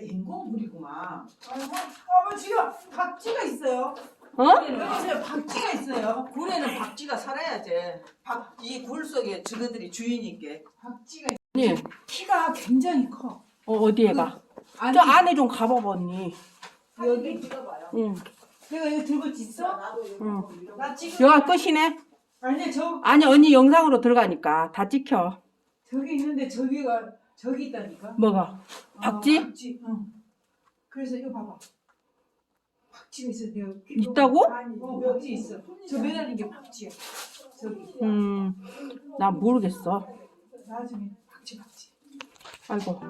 인공물이구만. 어머 지금 박쥐가 있어요. 어? 여기서 박쥐가 있어요. 굴에는 박쥐가 살아야지. 박, 이굴 속에 저거들이 주인이게. 박쥐가 있- 언니, 키가 굉장히 커. 어, 어디에 가? 아니 저 안에 좀 가봐봐, 언니. 여기 응, 내가 이거 들고 있어? 응. 나 지금 여기가 끝이네? 아니 저 아니, 언니 영상으로 들어가니까 다 찍혀. 저기 있는데 저기가 저기 있다니까. 뭐가? 박쥐? 아, 박쥐. 응. 그래서 이거 봐봐. 박쥐가 있어. 내가 있다고? 어 박쥐 있어. 저 매달린 게 박쥐야. 저기 음, 나 모르겠어. 나중에 박쥐 박쥐. 아이고.